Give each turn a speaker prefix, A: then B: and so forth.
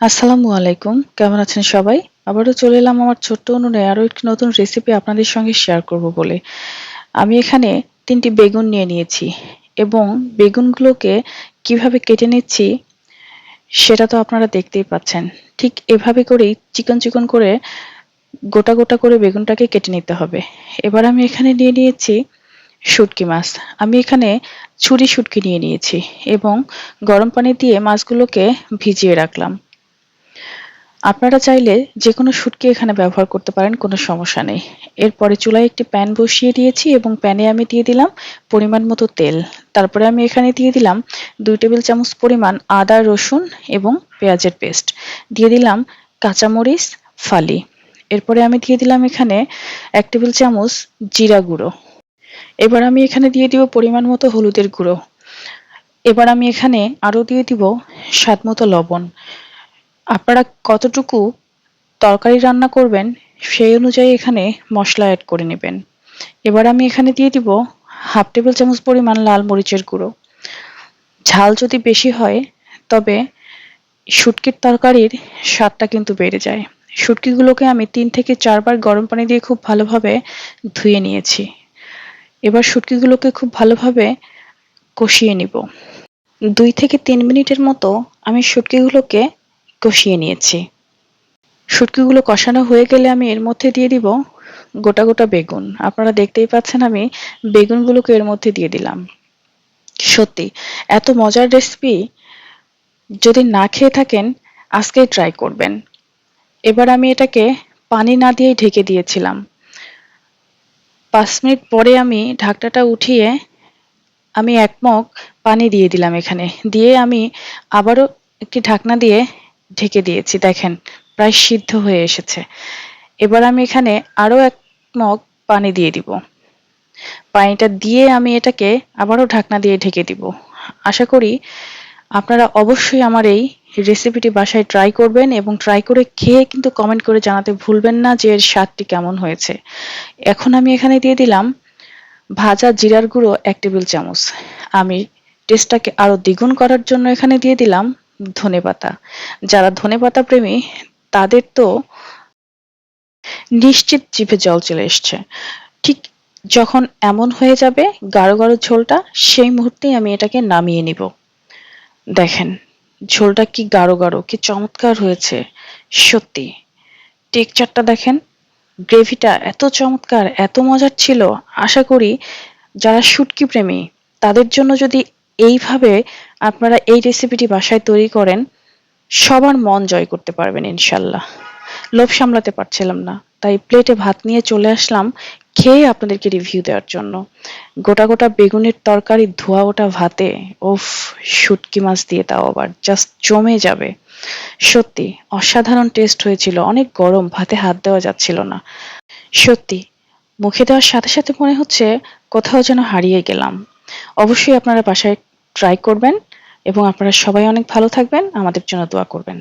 A: আসসালামু আলাইকুম। কেমন আছেন সবাই? আবারও চলে এলাম আমার ছোট্ট উনুনে আরও একটি নতুন রেসিপি আপনাদের সঙ্গে শেয়ার করব বলে। আমি এখানে তিনটি বেগুন নিয়ে নিয়েছি এবং বেগুনগুলোকে কীভাবে কেটে নিচ্ছি সেটা তো আপনারা দেখতেই পাচ্ছেন। ঠিক এভাবে করেই চিকন চিকন করে গোটা গোটা করে বেগুনটাকে কেটে নিতে হবে। এবার আমি এখানে নিয়ে নিয়েছি শুটকি মাছ। আমি এখানে ছুরি শুটকি নিয়ে নিয়েছি এবং গরম পানি দিয়ে মাছগুলোকে ভিজিয়ে রাখলাম। আপনারা চাইলে যে কোনো শুটকি এখানে ব্যবহার করতে পারেন, কোনো সমস্যা নেই। এরপরে চুলায় একটি প্যান বসিয়ে দিয়েছি এবং প্যানে আমি দিয়ে দিলাম পরিমাণ মতো তেল। তারপরে আমি এখানে দিয়ে দিলাম দুই টেবিল চামচ পরিমাণ আদা, রসুন এবং পেঁয়াজের পেস্ট। দিয়ে দিলাম কাঁচামরিচ, ফালি। এরপরে আমি দিয়ে দিলাম এখানে এক টেবিল চামচ জিরা গুঁড়ো। এবার আমি এখানে দিয়ে দিব পরিমাণ মতো হলুদের গুঁড়ো। এবার আমি এখানে আরও দিয়ে দিব স্বাদ মতো লবণ। আপনারা কতটুকু তরকারি রান্না করবেন সেই অনুযায়ী এখানে মশলা অ্যাড করে নেবেন। এবার আমি এখানে দিয়ে দিব হাফ টেবিল চামচ পরিমাণ লাল মরিচের গুঁড়ো। ঝাল যদি বেশি হয়, তবে শুটকির তরকারির স্বাদটা কিন্তু বেড়ে যায়। শুটকিগুলোকে আমি তিন থেকে চারবার গরম পানি দিয়ে খুব ভালোভাবে ধুয়ে নিয়েছি। এবার শুটকিগুলোকে খুব ভালোভাবে কষিয়ে নিব। দুই থেকে তিন মিনিটের মতো আমি শুটকিগুলোকে কষিয়ে নিয়েছি। শুটকিগুলো কষানো হয়ে গেলে আমি এর মধ্যে দিয়ে দিব গোটা গোটা বেগুন। আপনারা দেখতেই পাচ্ছেন আমি বেগুনগুলোকে এর মধ্যে দিয়ে দিলাম। সত্যি, এত মজার রেসিপি যদি না খেয়ে থাকেন, আজকেই ট্রাই করবেন। এবার আমি এটাকে পানি না দিয়েই ঢেকে দিয়েছিলাম। পাঁচ মিনিট পরে আমি ঢাকনাটা উঠিয়ে আমি এক মগ পানি দিয়ে দিলাম এখানে। দিয়ে আমি আবারও একটি ঢাকনা দিয়ে ঢেকে দিয়েছি, দেখেন, প্রায় সিদ্ধ হয়ে এসেছে। এবার আমি এখানে আরও এক মগ পানি দিয়ে দিব। পানিটা দিয়ে আমি এটাকে আবারও ঢাকনা দিয়ে ঢেকে দিব। আশা করি আপনারা অবশ্যই আমার এই রেসিপিটি বাসায় ট্রাই করবেন এবং ট্রাই করে খেয়ে কিন্তু কমেন্ট করে জানাতে ভুলবেন না যে এর স্বাদটি কেমন হয়েছে। এখন আমি এখানে দিয়ে দিলাম ভাজা জিরার গুঁড়ো এক টেবিল চামচ। আমি টেস্টটাকে আরও দ্বিগুণ করার জন্য এখানে দিয়ে দিলাম ধনেপাতা। যারা ধনেপাতা প্রেমী, তাদের তো নিশ্চিত জিভে জল চলে এসছে। ঠিক যখন এমন হয়ে যাবে গাঢ় গাঢ় ঝোলটা, সেই মুহূর্তেই আমি এটাকে নামিয়ে নিব। দেখেন, ঝোলটা কি গাঢ় গাঢ়, কি চমৎকার হয়েছে, সত্যি। টেকচারটা দেখেন, গ্রেভিটা এত চমৎকার, এত মজার ছিল। আশা করি যারা শুটকি প্রেমী, তাদের জন্য যদি এইভাবে আপনারা এই রেসিপিটি বাসায় তৈরি করেন, সবার মন জয় করতে পারবেন ইনশাল্লাহ। লোভ সামলাতে পারছিলাম না, তাই প্লেটে ভাত নিয়ে চলে আসলাম, খেয়ে আপনাদেরকে রিভিউ দেওয়ার জন্য। গোটা গোটা বেগুনের তরকারি, ধোয়া ওটা ভাতে ওফ শুটকি মাছ দিয়ে তাও আবার জাস্ট জমে যাবে। সত্যি, অসাধারণ টেস্ট হয়েছিল, অনেক গরম, ভাতে হাত দেওয়া যাচ্ছিল না। সত্যি, মুখে দেওয়ার সাথে সাথে মনে হচ্ছে কোথাও যেন হারিয়ে গেলাম। অবশ্যই আপনারা বাসায় ট্রাই করবেন এবং আপনারা সবাই অনেক ভালো থাকবেন। আমাদের জন্য দোয়া করবেন।